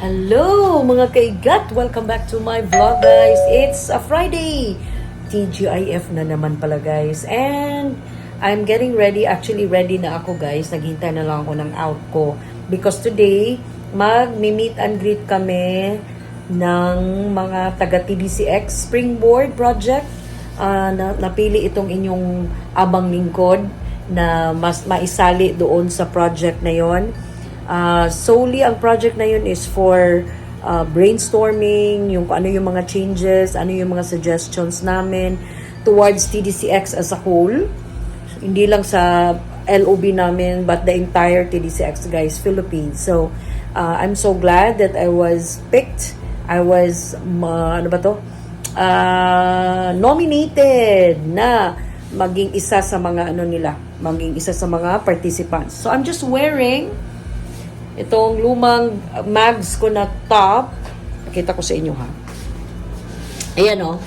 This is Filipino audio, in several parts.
Hello mga kaigat! Welcome back to my vlog guys! It's a Friday! TGIF na naman pala guys. And I'm getting ready. Actually ready na ako guys. Naghintay na lang ako ng out ko. Because today, mag-meet and greet kami ng mga taga TDCX Springboard Project. Ah, na, napili itong inyong abang lingkod na mas maisali doon sa project na yon. Uh, solely ang project na yun is for uh, brainstorming, yung ano yung mga changes, ano yung mga suggestions namin towards TDCX as a whole. Hindi lang sa LOB namin, but the entire TDCX guys, Philippines. So, uh, I'm so glad that I was picked. I was, ma- ano ba to? Uh, nominated na maging isa sa mga ano nila, maging isa sa mga participants. So, I'm just wearing itong lumang mags ko na top. Pakita ko sa inyo ha. Ayan o.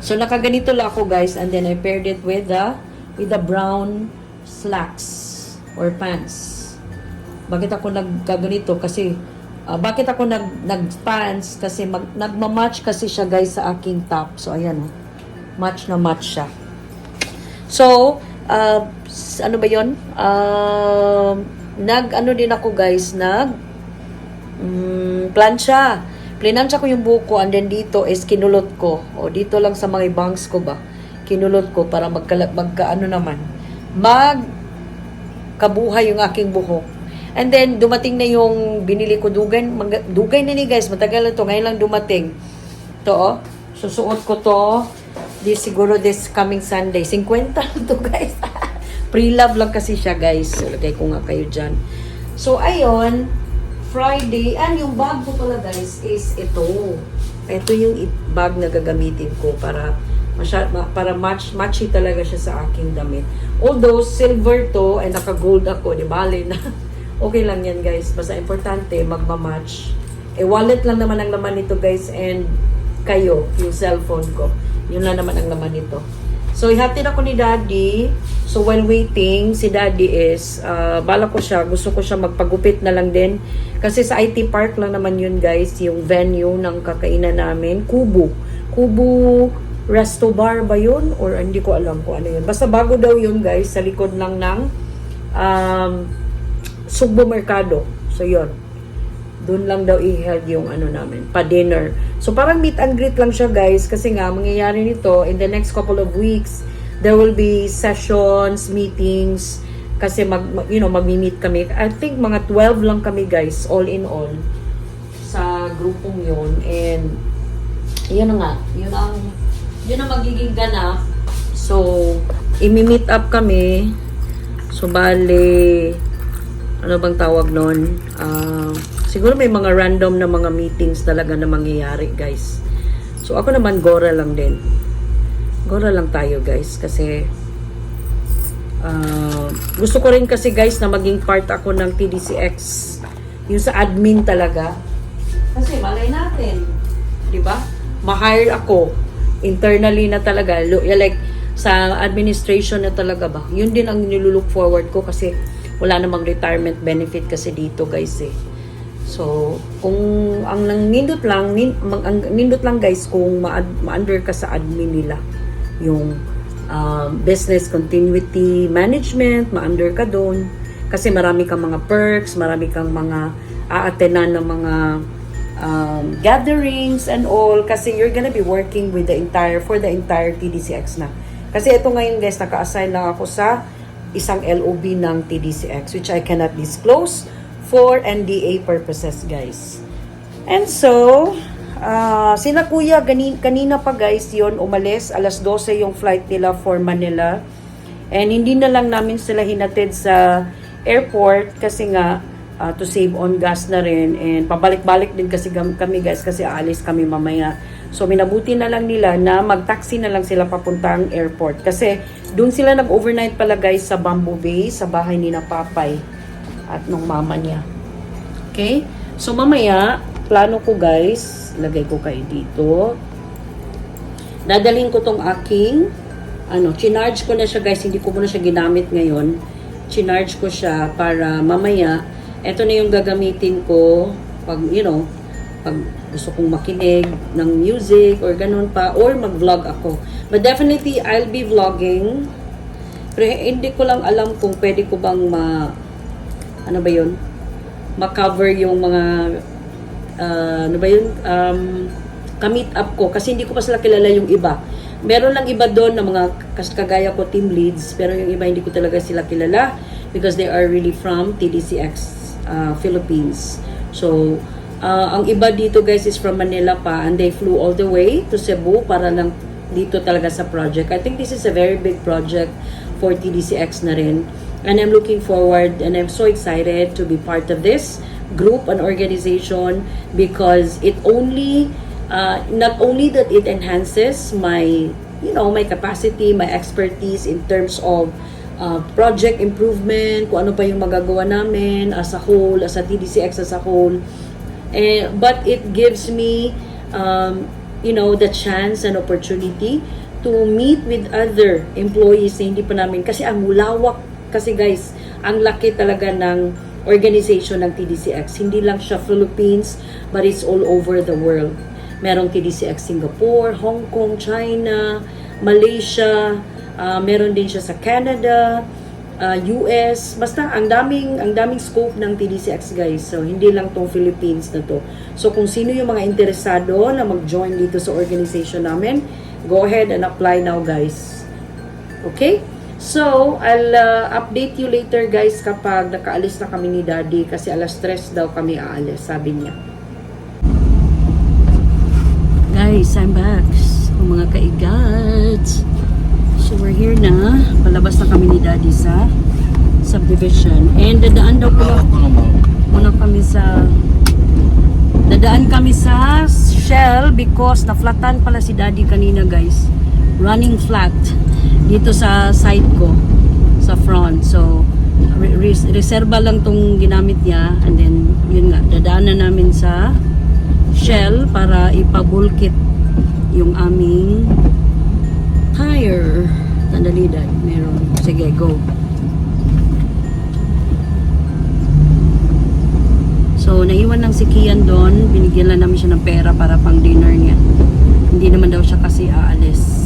So nakaganito lang ako guys and then I paired it with the with the brown slacks or pants. Bakit ako nagkaganito? Kasi ah, bakit ako nag nag-pants kasi mag, nagma-match kasi siya guys sa aking top. So ayan o. Match na match siya. So, uh, ano ba 'yon? Um nag ano din ako guys, nag mm, plancha. Plinansya ko yung buko and then dito is kinulot ko. O dito lang sa mga bangs ko ba. Kinulot ko para magka, magka ano naman. Mag kabuhay yung aking buhok. And then dumating na yung binili ko dugay, mag, dugay na ni guys, matagal na to, ngayon lang dumating. To oh. Susuot ko to. Di siguro this coming Sunday. 50 lang to guys. Pre-love lang kasi siya guys. So, lagay ko nga kayo dyan. So, ayun. Friday. And yung bag ko pala guys is ito. Ito yung bag na gagamitin ko para masya, ma- para match matchy talaga siya sa aking damit. Although silver to and naka-gold ako, di bale na. okay lang yan guys. Basta importante magma-match. Eh wallet lang naman ang laman nito guys and kayo, yung cellphone ko. Yun lang naman ang laman nito. So, ihatid ako ni Daddy. So, while waiting, si Daddy is, uh, bala ko siya, gusto ko siya magpagupit na lang din. Kasi sa IT Park lang naman yun, guys, yung venue ng kakainan namin. Kubo. Kubo Resto Bar ba yun? Or hindi ko alam kung ano yun. Basta bago daw yun, guys, sa likod lang ng um, Sugbo Mercado. So, yun doon lang daw i-held yung ano namin, pa-dinner. So, parang meet and greet lang siya, guys. Kasi nga, mangyayari nito, in the next couple of weeks, there will be sessions, meetings, kasi mag, you know, magmi-meet kami. I think mga 12 lang kami, guys, all in all, sa grupong yun. And, yun na nga, yun ang, yun ang magiging ganap. So, imi-meet up kami. So, bale, ano bang tawag nun? Ah, siguro may mga random na mga meetings talaga na mangyayari, guys. So, ako naman, Gora lang din. Gora lang tayo, guys. Kasi, ah, gusto ko rin kasi, guys, na maging part ako ng TDCX. Yung sa admin talaga. Kasi, malay natin. Di ba? Ma-hire ako. Internally na talaga. Like, sa administration na talaga ba? Yun din ang nilulook forward ko kasi wala namang retirement benefit kasi dito guys eh. So, kung ang nang nindot lang, nin, mag, ang nindot lang guys kung ma- ma-under ka sa admin nila. Yung um, business continuity management, ma-under ka doon. Kasi marami kang mga perks, marami kang mga a-attenan ng mga um, gatherings and all kasi you're gonna be working with the entire for the entire TDCX na. Kasi ito ngayon guys, naka-assign lang ako sa isang LOB ng TDCX which I cannot disclose for NDA purposes guys. And so, ah sina kuya gani, kanina pa guys yon umalis, alas 12 yung flight nila for Manila. And hindi na lang namin sila hinatid sa airport kasi nga ah, to save on gas na rin and pabalik-balik din kasi kami guys kasi aalis kami mamaya. So minabuti na lang nila na mag-taxi na lang sila papuntang airport kasi doon sila nag-overnight pala guys sa Bamboo Bay sa bahay ni na Papay at nung mama niya. Okay? So mamaya, plano ko guys, lagay ko kayo dito. Dadalhin ko tong aking ano, chinarge ko na siya guys, hindi ko muna siya ginamit ngayon. Chinarge ko siya para mamaya, eto na yung gagamitin ko pag, you know, pag gusto kong makinig ng music or ganun pa or mag-vlog ako. But definitely I'll be vlogging. Pero hindi ko lang alam kung pwede ko bang ma ano ba 'yun? Ma-cover yung mga ah, ano ba 'yun? Um ka-meet up ko kasi hindi ko pa sila kilala yung iba. Meron lang iba doon na mga kagaya ko team leads pero yung iba hindi ko talaga sila kilala because they are really from TDCX uh, Philippines. So, uh, ang iba dito guys is from Manila pa and they flew all the way to Cebu para lang dito talaga sa project. I think this is a very big project for TDCX na rin. And I'm looking forward and I'm so excited to be part of this group and organization because it only uh, not only that it enhances my you know my capacity my expertise in terms of uh, project improvement kung ano pa yung magagawa namin as a whole as a TDCX as a whole. Eh, but it gives me um, you know the chance and opportunity to meet with other employees na hindi pa namin kasi ang lawak kasi guys ang laki talaga ng organization ng TDCX hindi lang siya Philippines but it's all over the world merong TDCX Singapore, Hong Kong, China, Malaysia, ah, meron din siya sa Canada, ah, US, basta ang daming ang daming scope ng TDCX guys. So hindi lang tong Philippines na to. So kung sino yung mga interesado na mag-join dito sa organization namin, go ahead and apply now guys. Okay? So, I'll uh, update you later guys kapag nakaalis na kami ni Daddy kasi alas 3 daw kami aalis, sabi niya. Guys, I'm back. So, mga kaigats. So, we're here na. Palabas na kami ni Daddy sa subdivision. And dadaan daw po muna kami sa dadaan kami sa Shell because na-flatan pala si Daddy kanina guys. Running flat dito sa side ko sa front. So, re- res- reserva lang tong ginamit niya and then yun nga dadaanan namin sa shell para ipabulkit yung aming tire. Sandali dad, meron. Sige, go. So, naiwan lang si Kian doon. Binigyan lang namin siya ng pera para pang dinner niya. Hindi naman daw siya kasi aalis.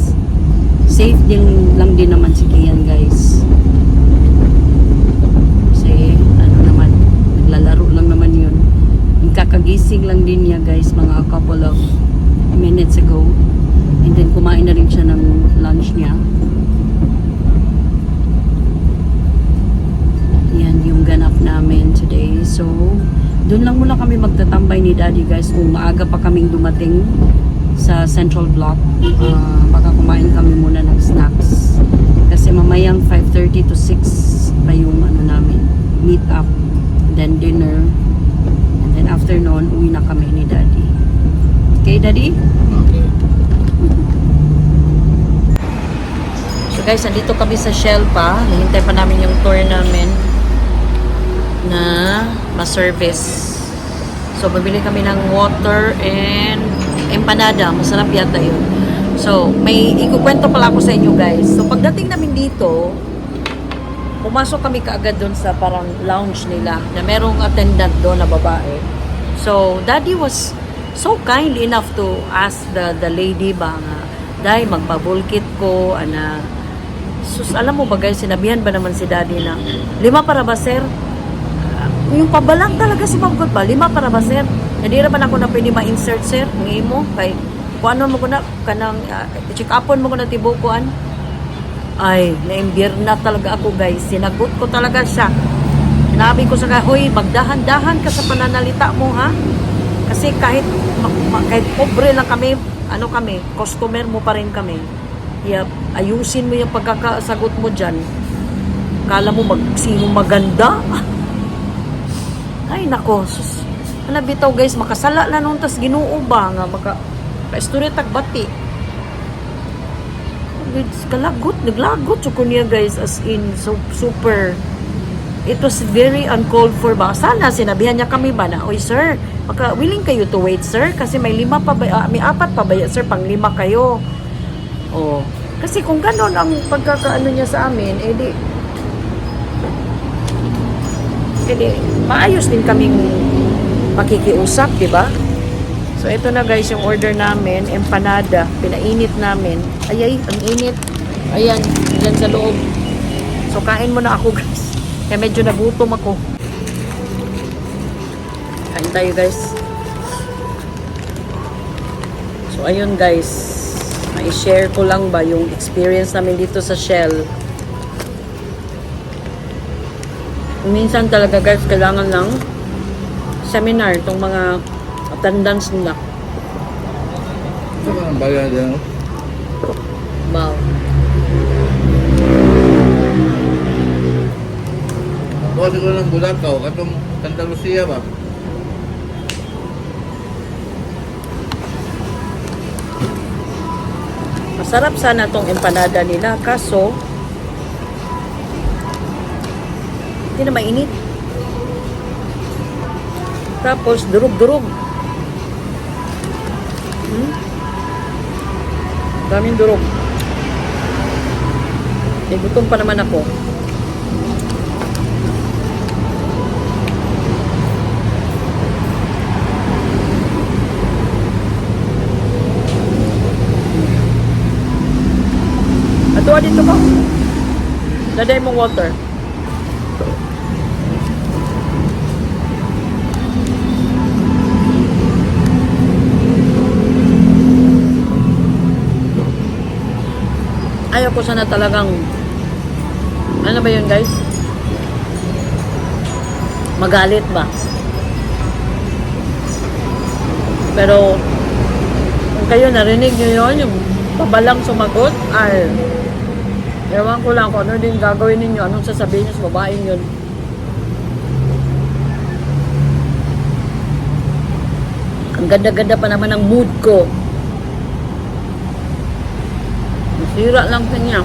Safe din lang din naman si Kian, guys. Kasi, ano naman, naglalaro lang naman yun. Kakagising lang din niya, guys, mga couple of minutes ago. And then, kumain na rin siya ng lunch niya. Yan yung ganap namin today. So, doon lang muna kami magtatambay ni Daddy guys kung maaga pa kaming dumating sa Central Block. Ah, baka kumain kami muna ng snacks. Kasi mamayang 5.30 to 6 pa yung ano namin, meet up. Then dinner. And then after uwi na kami ni Daddy. Okay, Daddy? Okay. So guys, nandito kami sa Shell pa. Hihintay pa namin yung tour namin na ma-service. So, bibili kami ng water and empanada. Masarap yata yun. So, may ikukwento pala ako sa inyo guys. So, pagdating namin dito, pumasok kami kaagad doon sa parang lounge nila na merong attendant doon na babae. So, daddy was so kind enough to ask the the lady ba nga, Day, magpabulkit ko, ana, sus, alam mo ba guys, sinabihan ba naman si daddy na, lima para ba sir? Ah, yung pabalang talaga si Ma'am ba, lima para ba sir? Hindi naman ako na pwede ma-insert sir, ng imo, kay, kung ano mo ko na, kanang, uh, check upon mo ko na tibukuan. Ay, naimbir na talaga ako guys. Sinagot ko talaga siya. Sinabi ko sa kanya, Hoy, magdahan-dahan ka sa pananalita mo ha. Kasi kahit, kahit pobre lang kami, ano kami, customer mo pa rin kami. Kaya ayusin mo yung pagkakasagot mo dyan. Kala mo mag, sino maganda? Ay, nako. Sus, ano bitaw guys, makasala na nung tas ginoo ba nga, maka, ka-istorya tagbati. Kalagot, naglagot so niya guys as in so super. It was very uncalled for ba? Sana sinabihan niya kami ba na oy sir maka willing kayo to wait sir kasi may lima pa ba ah, may apat pa ba sir pang lima kayo? Oh. Kasi kung ganon ang pagkakaano niya sa amin eh di eh maayos din kaming makikiusap di ba So, ito na guys yung order namin. Empanada. Pinainit namin. Ay, ay, ang init. Ayan, dyan sa loob. So, kain muna ako guys. Kaya medyo nagutom ako. Kain tayo guys. So, ayun guys. Mai-share ko lang ba yung experience namin dito sa Shell. Minsan talaga guys, kailangan ng seminar itong mga attendance nila. Ito ba ang bagay din? Wow. Bukas ko ng Bulacau, katong Santa Lucia ba? Masarap sana tong empanada nila kaso hindi na mainit. Tapos durog-durog. Hmm? Daming durog. Eh, gutom pa naman ako. Ato dito ko. Daday mong water. Ayaw ko sana talagang ano ba yun guys? Magalit ba? Pero kung kayo narinig nyo yun, yung pabalang sumagot, ay ewan ko lang kung ano din gagawin ninyo, anong sasabihin nyo sa babaeng yun. Ang ganda-ganda pa naman ng mood ko. Masira lang sa niya.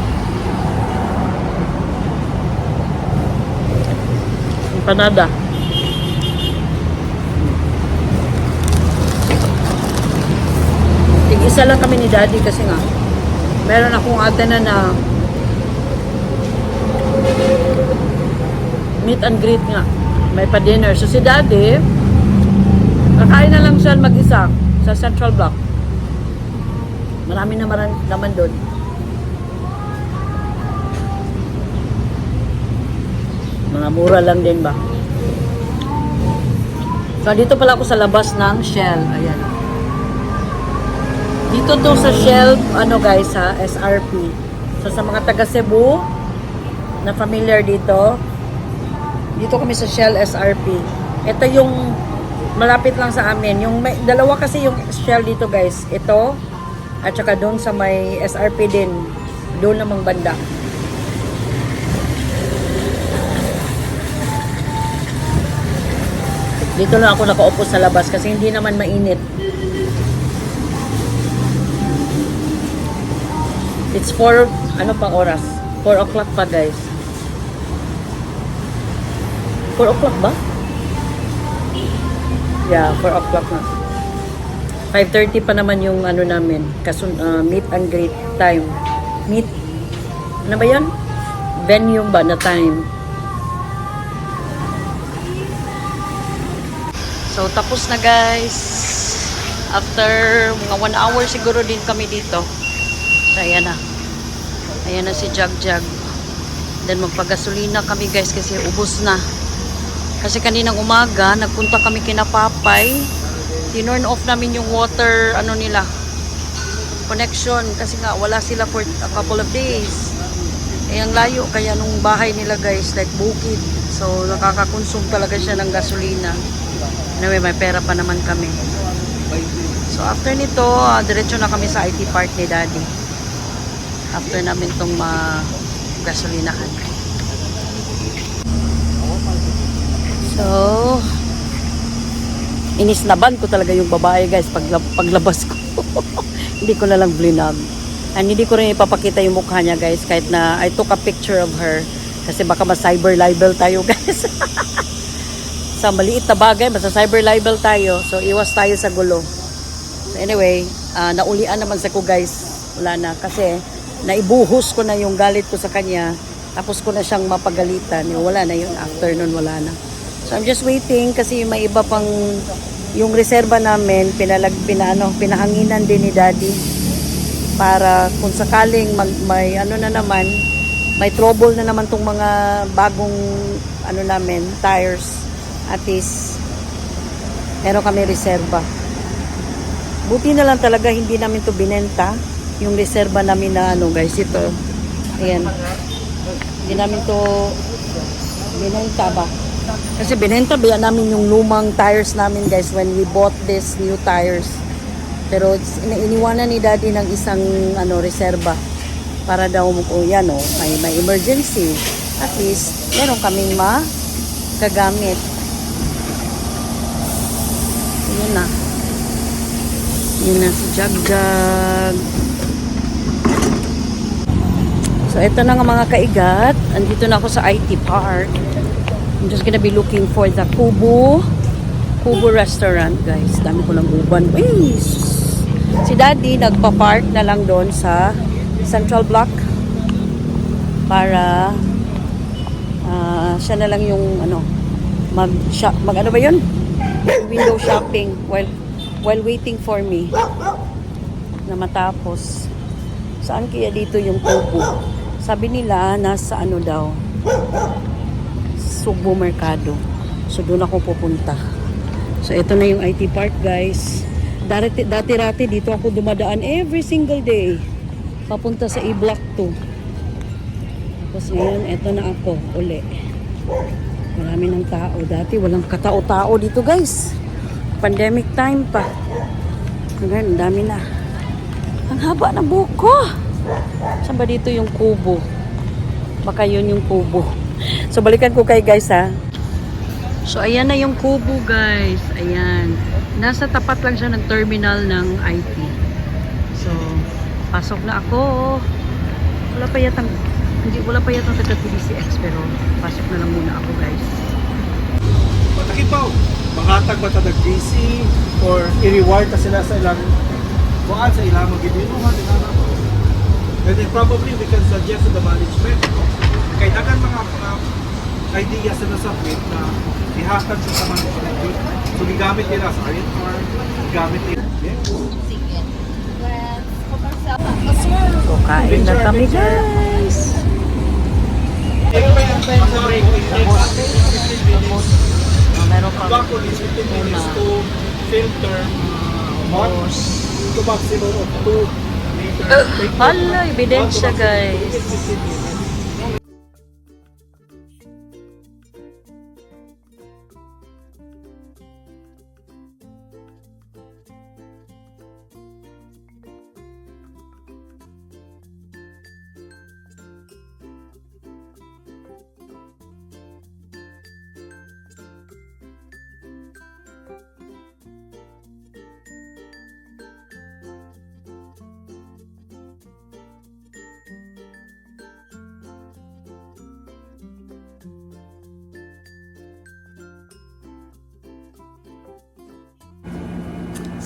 Empanada. Tig-isa lang kami ni Daddy kasi nga meron akong ate na na meet and greet nga. May pa-dinner. So si Daddy, kakain na lang siya mag-isa sa Central Block. Marami na naman doon. Mga mura lang din ba? So, dito pala ako sa labas ng Shell. Ayan. Dito to sa Shell, ano guys ha, SRP. So, sa mga taga Cebu, na familiar dito, dito kami sa Shell SRP. Ito yung malapit lang sa amin. Yung may, dalawa kasi yung Shell dito guys. Ito, at saka doon sa may SRP din. Doon namang banda. Dito lang ako nakaupo sa labas kasi hindi naman mainit. It's 4, ano pang oras? 4 o'clock pa guys. 4 o'clock ba? Yeah, 4 o'clock na. 5.30 pa naman yung ano namin, kasun, uh, meet and greet time. Meet, ano ba yan? Venue ba na time? So, tapos na guys. After mga one hour siguro din kami dito. So, ayan na. Ayan na si Jag Jag. Then, magpagasolina kami guys kasi ubos na. Kasi kaninang umaga, nagpunta kami kina Papay. Tinurn off namin yung water, ano nila, connection. Kasi nga, wala sila for a couple of days. Eh, ang layo. Kaya nung bahay nila guys, like bukid. So, nakakakonsume talaga siya ng gasolina. Anyway, may pera pa naman kami. So, after nito, uh, diretso na kami sa IT park ni Daddy. After namin itong ma-gasolinahan. So, inisnaban ko talaga yung babae guys pag, paglabas ko. hindi ko na lang blinag. And hindi ko rin ipapakita yung mukha niya guys kahit na I took a picture of her kasi baka ma-cyber libel tayo guys. Sa maliit na bagay, basta cyber libel tayo. So, iwas tayo sa gulo. So, anyway, uh, naulian naman sa ko guys. Wala na. Kasi, naibuhos ko na yung galit ko sa kanya. Tapos ko na siyang mapagalitan. Yung wala na yun. After nun, wala na. So, I'm just waiting kasi may iba pang yung reserba namin, pinalag, pinaano, pinahanginan din ni Daddy para kung sakaling mag, may ano na naman, may trouble na naman tong mga bagong ano namin, tires. At least, meron kami reserba. Buti na lang talaga hindi namin to binenta. Yung reserba namin na ano guys, ito. Ayan. Hindi namin to binenta ba? Kasi binenta ba namin yung lumang tires namin guys when we bought this new tires. Pero iniwanan ni daddy ng isang ano reserba para daw oh, yan oh, may, may emergency. At least meron kaming magagamit. Yun na. Yun na si Jagjag. So, ito na nga mga kaigat. Andito na ako sa IT Park. I'm just gonna be looking for the Kubo Kubo Restaurant, guys. Dami ko ng uban. Uy! Si Daddy nagpa-park na lang doon sa Central Block para ah, siya na lang yung ano mag shop mag ano ba yun window shopping while while waiting for me na matapos. Saan kaya dito yung kubo sabi nila nasa ano daw? Subo Mercado. So doon ako pupunta. So ito na yung IT park guys. Dati dati dito ako dumadaan every single day. Papunta sa E-Block 2 tapos ngayon eto na ako uli marami ng tao dati. Walang katao-tao dito guys. Pandemic time pa. Ngayon dami na. Ang haba ng buhok ko. Saan ba dito yung kubo? Baka yun yung kubo. So balikan ko kay guys ha. So ayan na yung kubo guys. Ayan. Nasa tapat lang siya ng terminal ng IT so pasok na ako. Wala pa yatang hindi wala pa yatang taga TDCX pero pasok na lang muna ako guys. Patakipaw, manghatag ba ta GC or i-reward ta sila sa ilang kuan sa ilang mga gibinuhan din na And then probably we can suggest to the management kay dagan mga mga ideas na submit na ihatag sa sa management. So gigamit nila sa R&R, gigamit nila. so kain na kami guys tapos meron kami Tobacco is 15 minutes to filter uh, hot to maximum of 2 liters. Take hala ebidensya guys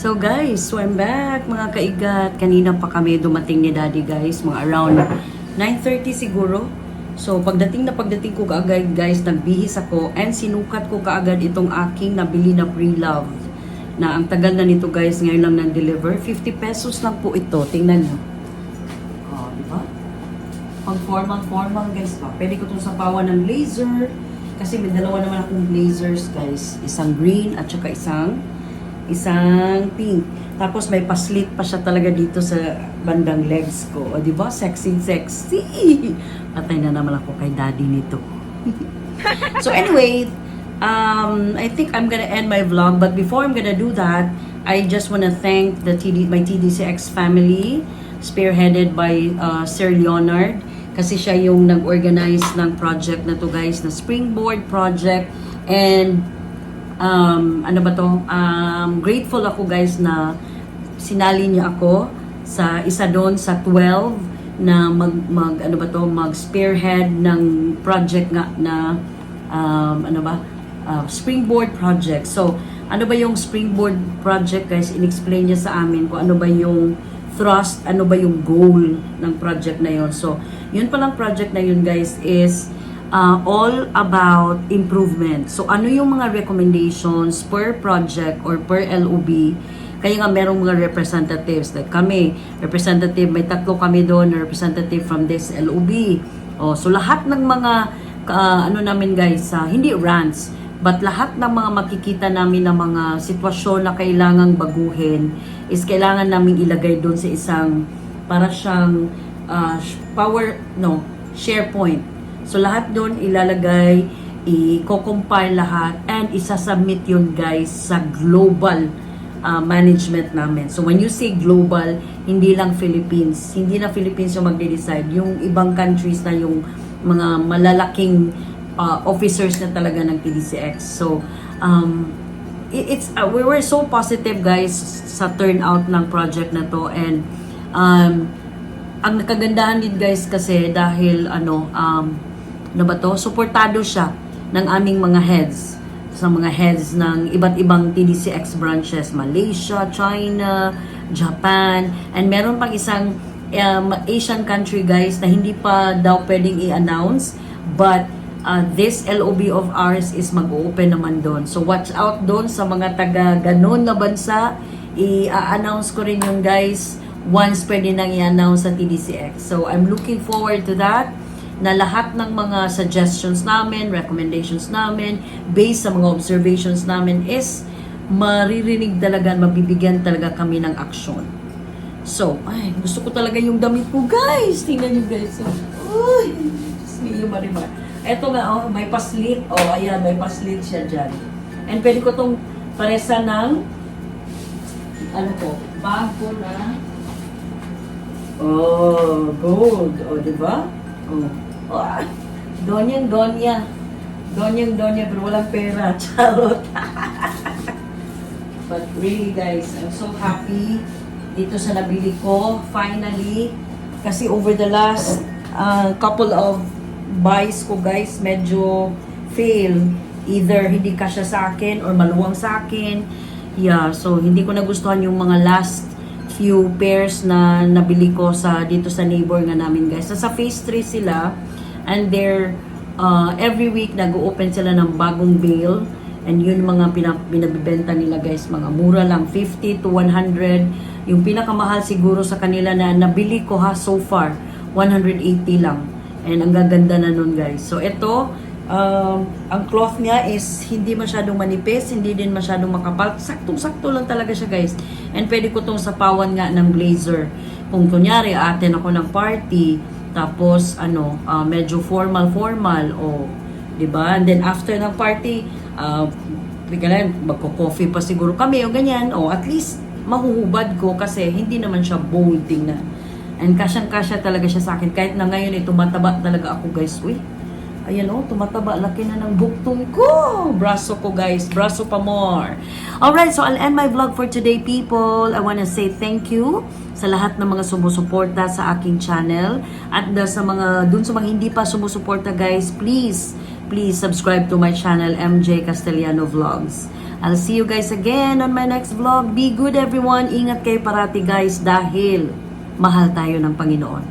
So guys, so I'm back mga kaigat. Kanina pa kami dumating ni Daddy guys, mga around 9.30 siguro. So pagdating na pagdating ko kaagad guys, nagbihis ako and sinukat ko kaagad itong aking nabili na pre-love. Na ang tagal na nito guys, ngayon lang nang-deliver. 50 pesos lang po ito. Tingnan nyo. Oh, di ba? Pag formal-formal guys pa. Pwede ko itong sapawan ng blazer. Kasi may dalawa naman akong blazers guys. Isang green at saka isang isang pink. Tapos may paslit pa siya talaga dito sa bandang legs ko. O, di ba? Sexy, sexy. Patay na naman ako kay daddy nito. so anyway, um, I think I'm gonna end my vlog. But before I'm gonna do that, I just wanna thank the TD, my TDCX family, spearheaded by uh, Sir Leonard. Kasi siya yung nag-organize ng project na to guys, na Springboard Project. And um, ano ba to? Um, grateful ako guys na sinali niya ako sa isa doon sa 12 na mag, mag ano ba to? Mag spearhead ng project nga na um, ano ba? Uh, springboard project. So ano ba yung springboard project guys? Inexplain niya sa amin kung ano ba yung thrust ano ba yung goal ng project na yon so yun palang project na yun guys is uh, all about improvement. So, ano yung mga recommendations per project or per LOB? Kaya nga merong mga representatives. Like kami, representative, may tatlo kami doon, representative from this LOB. Oh, so, lahat ng mga, uh, ano namin guys, uh, hindi rants, but lahat ng mga makikita namin ng mga sitwasyon na kailangang baguhin is kailangan namin ilagay doon sa isang para siyang uh, power, no, SharePoint. So, lahat doon ilalagay, i-compile lahat, and isasubmit yun guys sa global uh, management namin. So, when you say global, hindi lang Philippines. Hindi na Philippines yung magde-decide. Yung ibang countries na yung mga malalaking uh, officers na talaga ng TDCX. So, um, it- it's uh, we were so positive guys sa turnout ng project na to and um, ang nakagandahan din guys kasi dahil ano um, ano ba to suportado siya ng aming mga heads sa mga heads ng iba't ibang TDCX branches Malaysia, China, Japan and meron pang isang um, Asian country guys na hindi pa daw pwedeng i-announce but uh, this LOB of ours is mag-open naman doon. So watch out doon sa mga taga ganon na bansa. I-announce ko rin yung guys once pwede nang i-announce sa TDCX. So I'm looking forward to that na lahat ng mga suggestions namin, recommendations namin, based sa mga observations namin is maririnig talaga, mabibigyan talaga kami ng aksyon. So, ay, gusto ko talaga yung damit ko, guys. Tingnan nyo, guys. Uy, Diyos me, marimar. Eto nga, oh, may paslit. Oh, ayan, may paslit siya dyan. And pwede ko tong paresa ng, ano ko, bago na, oh, gold. Oh, di ba? Oh, oh ah, donyang donya. Donyang donya, pero walang pera. Charot. But really guys, I'm so happy dito sa nabili ko. Finally, kasi over the last uh, couple of buys ko guys, medyo fail. Either hindi kasya sa akin or maluwang sa akin. Yeah, so hindi ko nagustuhan yung mga last few pairs na nabili ko sa dito sa neighbor nga namin guys. Sa phase 3 sila and they're uh, every week nag-open sila ng bagong bale and yun mga binabibenta nila guys. Mga mura lang 50 to 100 yung pinakamahal siguro sa kanila na nabili ko ha so far 180 lang. And ang gaganda na nun guys. So ito um, ang cloth niya is hindi masyadong manipis hindi din masyadong makapal. Saktong sakto lang talaga siya guys. And pwede ko tong sapawan nga ng blazer. Kung kunyari atin ako ng party tapos ano ah, medyo formal formal o 'di ba? And then after ng party uh, bigla magko-coffee pa siguro kami o ganyan o at least mahuhubad ko kasi hindi naman siya bold tingnan and kasyang-kasya talaga siya sa akin. Kahit na ngayon eh tumataba talaga ako guys. Uy Ayan oh, tumataba. Laki na ng buktong ko. Braso ko guys. Braso pa more. Alright, so I'll end my vlog for today people. I wanna say thank you sa lahat ng mga sumusuporta sa aking channel. At the, sa mga, dun sa mga hindi pa sumusuporta guys, please, please subscribe to my channel, MJ Castellano Vlogs. I'll see you guys again on my next vlog. Be good everyone. Ingat kayo parati guys dahil mahal tayo ng Panginoon.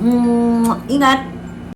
Mm, ingat!